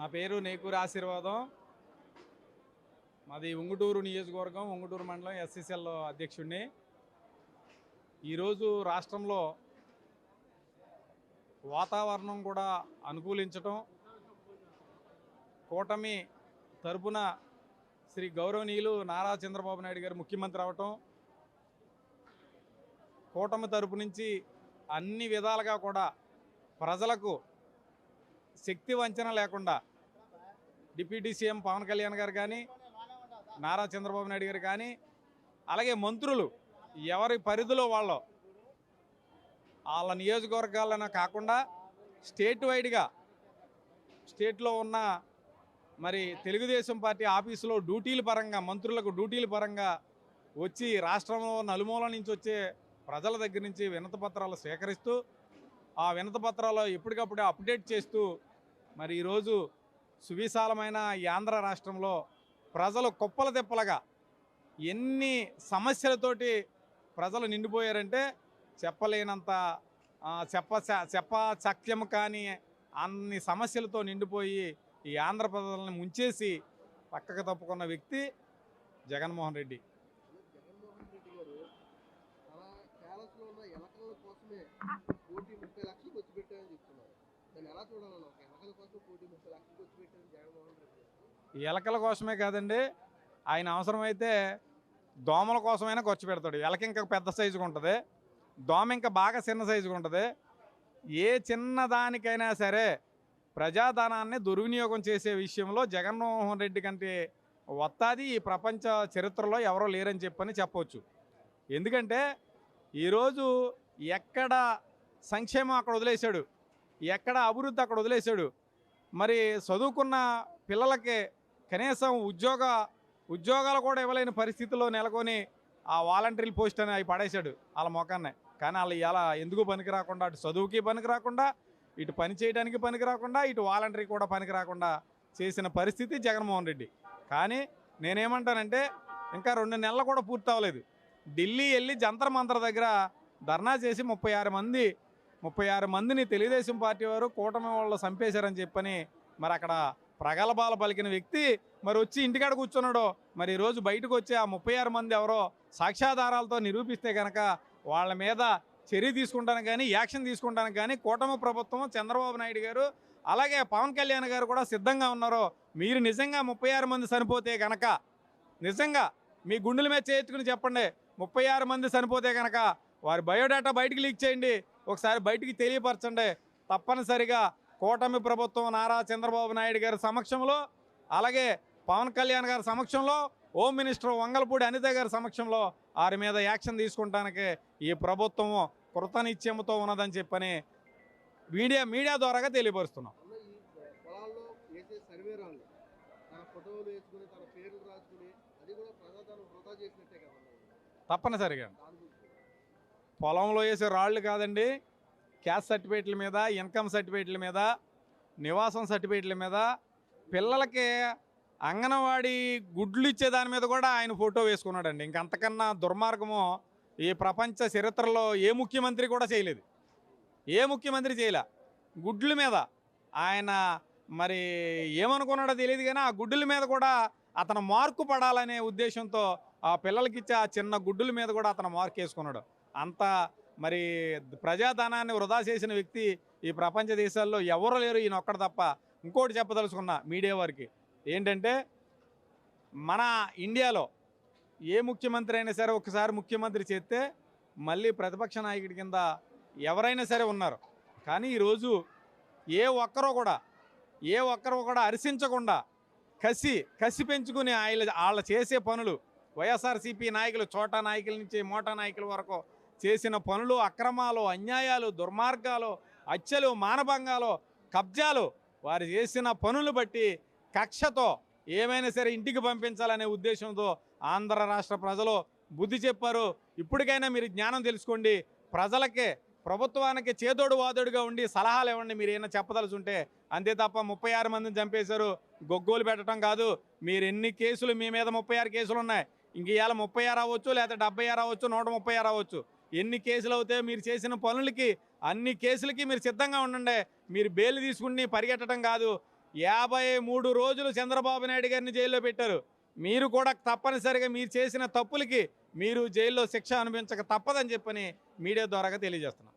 నా పేరు నేకూరి ఆశీర్వాదం. మాది ఉంగుటూరు నియోజకవర్గం ఉంగుటూరు మండలం ఎస్సీసీఎల్ అధ్యక్షుడిని. ఈరోజు రాష్ట్రంలో వాతావరణం కూడా అనుకూలించటం కూటమి తరపున శ్రీ గౌరవనీయులు నారా చంద్రబాబు నాయుడు గారు ముఖ్యమంత్రి అవటం కూటమి తరపు నుంచి అన్ని విధాలుగా కూడా ప్రజలకు శక్తి వంచన లేకుండా డిప్యూటీ సీఎం పవన్ కళ్యాణ్ గారు కానీ నారా చంద్రబాబు నాయుడు గారు కానీ అలాగే మంత్రులు ఎవరి పరిధిలో వాళ్ళు వాళ్ళ నియోజకవర్గాలన కాకుండా స్టేట్ వైడ్గా స్టేట్లో ఉన్న మరి తెలుగుదేశం పార్టీ ఆఫీసులో డ్యూటీల పరంగా మంత్రులకు డ్యూటీల పరంగా వచ్చి రాష్ట్రంలో నలుమూల నుంచి వచ్చే ప్రజల దగ్గర నుంచి వినత పత్రాలు సేకరిస్తూ ఆ వినత పత్రాలు ఎప్పటికప్పుడు అప్డేట్ చేస్తూ మరి ఈరోజు సువిశాలమైన ఈ ఆంధ్ర రాష్ట్రంలో ప్రజలు కుప్పల తెప్పలుగా ఎన్ని సమస్యలతోటి ప్రజలు నిండిపోయారంటే చెప్పలేనంత చెప్ప చెప్ప చక్యం కానీ అన్ని సమస్యలతో నిండిపోయి ఈ ఆంధ్ర ప్రజలను ముంచేసి పక్కకు తప్పుకున్న వ్యక్తి జగన్మోహన్ రెడ్డి. కోసమే కోటి ముప్పై లక్షలు ఖర్చు చెప్తున్నారు. దాన్ని ఎలా చూడాలని ఒక ఎలకల కోసమే కాదండి ఆయన అవసరమైతే దోమల కోసమైనా ఖర్చు పెడతాడు. ఎలక ఇంకా పెద్ద సైజుగా ఉంటుంది. దోమ ఇంకా బాగా చిన్న సైజుగా ఉంటుంది. ఏ చిన్న దానికైనా సరే ప్రజాధనాన్ని దుర్వినియోగం చేసే విషయంలో జగన్మోహన్ రెడ్డి కంటే వత్తాది ఈ ప్రపంచ చరిత్రలో ఎవరో లేరని చెప్పని చెప్పవచ్చు ఎందుకంటే ఈరోజు ఎక్కడ సంక్షేమం అక్కడ వదిలేశాడు. ఎక్కడ అభివృద్ధి అక్కడ వదిలేశాడు. మరి చదువుకున్న పిల్లలకి కనీసం ఉద్యోగ ఉద్యోగాలు కూడా ఇవ్వలేని పరిస్థితిలో నెలకొని ఆ వాలంటీర్ పోస్ట్ అని అవి పడేశాడు వాళ్ళ మొఖాన్నే. కానీ వాళ్ళు ఇలా ఎందుకు పనికి రాకుండా అటు చదువుకి పనికి రాకుండా ఇటు పని చేయడానికి పనికి రాకుండా ఇటు వాలంటరీ కూడా పనికి రాకుండా చేసిన పరిస్థితి జగన్మోహన్ రెడ్డి. కానీ నేనేమంటానంటే ఇంకా రెండు నెలలు కూడా పూర్తి అవ్వలేదు ఢిల్లీ వెళ్ళి జంతర్ మంతర్ దగ్గర ధర్నా చేసి ముప్పై ఆరు మంది ముప్పై ఆరు మందిని తెలుగుదేశం పార్టీ వారు కూటమి వాళ్ళు చంపేశారని చెప్పని మరి అక్కడ ప్రగల్భాలు పలికిన వ్యక్తి మరి వచ్చి ఇంటికాడ కూర్చున్నాడు. మరి ఈరోజు బయటకు వచ్చి ఆ ముప్పై ఆరు మంది ఎవరో సాక్ష్యాధారాలతో నిరూపిస్తే కనుక వాళ్ళ మీద చర్య తీసుకుంటాను కానీ యాక్షన్ తీసుకుంటాను కానీ కూటమి ప్రభుత్వం చంద్రబాబు నాయుడు గారు అలాగే పవన్ కళ్యాణ్ గారు కూడా సిద్ధంగా ఉన్నారు. మీరు నిజంగా ముప్పై ఆరు మంది చనిపోతే కనుక నిజంగా మీ గుండెల మీద చేయించుకుని చెప్పండి. ముప్పై ఆరు మంది చనిపోతే కనుక వారి బయోడేటా బయటకు లీక్ చేయండి. ఒకసారి బయటికి తెలియపరచండి. తప్పనిసరిగా కూటమి ప్రభుత్వం నారా చంద్రబాబు నాయుడు గారి సమక్షంలో అలాగే పవన్ కళ్యాణ్ గారి సమక్షంలో హోమ్ మినిస్టర్ వంగలపూడి అనిత గారి సమక్షంలో వారి మీద యాక్షన్ తీసుకుంటానికి ఈ ప్రభుత్వం కృతనిశ్చయంతో ఉన్నదని చెప్పని మీడియా మీడియా ద్వారాగా తెలియపరుస్తున్నాం. తప్పనిసరిగా. పొలంలో వేసే రాళ్ళు కాదండి. క్యాస్ట్ సర్టిఫికేట్ల మీద ఇన్కమ్ సర్టిఫికేట్ల మీద నివాసం సర్టిఫికేట్ల మీద పిల్లలకి అంగన్వాడీ గుడ్లు ఇచ్చే దాని మీద కూడా ఆయన ఫోటో వేసుకున్నాడండి. ఇంకంతకన్నా దుర్మార్గము ఈ ప్రపంచ చరిత్రలో ఏ ముఖ్యమంత్రి కూడా చేయలేదు. ఏ ముఖ్యమంత్రి చేయలే. గుడ్ల మీద ఆయన మరి ఏమనుకున్నాడో తెలియదు కానీ ఆ గుడ్డుల మీద కూడా అతను మార్కు పడాలనే ఉద్దేశంతో ఆ పిల్లలకిచ్చే ఆ చిన్న గుడ్డుల మీద కూడా అతను మార్క్ వేసుకున్నాడు. అంత మరి ప్రజాధనాన్ని వృధా చేసిన వ్యక్తి ఈ ప్రపంచ దేశాల్లో ఎవరు లేరు ఈయన ఒక్కడ తప్ప. ఇంకోటి చెప్పదలుచుకున్నా మీడియా వారికి. ఏంటంటే మన ఇండియాలో ఏ ముఖ్యమంత్రి అయినా సరే ఒకసారి ముఖ్యమంత్రి చేస్తే మళ్ళీ ప్రతిపక్ష నాయకుడి కింద ఎవరైనా సరే ఉన్నారు. కానీ ఈరోజు ఏ ఒక్కరో కూడా ఏ ఒక్కరో కూడా అరిసించకుండా కసి కసి పెంచుకుని ఆయన వాళ్ళు చేసే పనులు వైఎస్ఆర్సీపీ నాయకులు చోటా నాయకుల నుంచి మోటా నాయకుల వరకు చేసిన పనులు అక్రమాలు అన్యాయాలు దుర్మార్గాలు హత్యలు మానభంగాలు కబ్జాలు వారు చేసిన పనులు బట్టి కక్షతో ఏమైనా సరే ఇంటికి పంపించాలనే ఉద్దేశంతో ఆంధ్ర రాష్ట్ర ప్రజలు బుద్ధి చెప్పారు. ఇప్పటికైనా మీరు జ్ఞానం తెలుసుకోండి. ప్రజలకే ప్రభుత్వానికి చేదోడు వాదోడుగా ఉండి సలహాలు ఇవ్వండి. మీరు ఏమైనా చెప్పదలుచుంటే అంతే తప్ప ముప్పై ఆరు మందిని చంపేశారు. గొగ్గోలు పెట్టడం కాదు. మీరు ఎన్ని కేసులు మీ మీద ముప్పై ఆరు కేసులు ఉన్నాయి. ఇంక ఇవాళ ముప్పై ఆరు అవ్వచ్చు లేదా డెబ్బై ఆరు అవ్వచ్చు నూట ముప్పై ఆరు అవ్వచ్చు. ఎన్ని కేసులు అవుతాయో మీరు చేసిన పనులకి అన్ని కేసులకి మీరు సిద్ధంగా ఉండండి. మీరు బెయిల్ తీసుకుని పరిగెట్టడం కాదు. యాభై మూడు రోజులు చంద్రబాబు నాయుడు గారిని జైల్లో పెట్టారు. మీరు కూడా తప్పనిసరిగా మీరు చేసిన తప్పులకి మీరు జైల్లో శిక్ష అనుభవించక తప్పదని చెప్పని మీడియా ద్వారాగా తెలియజేస్తున్నాం.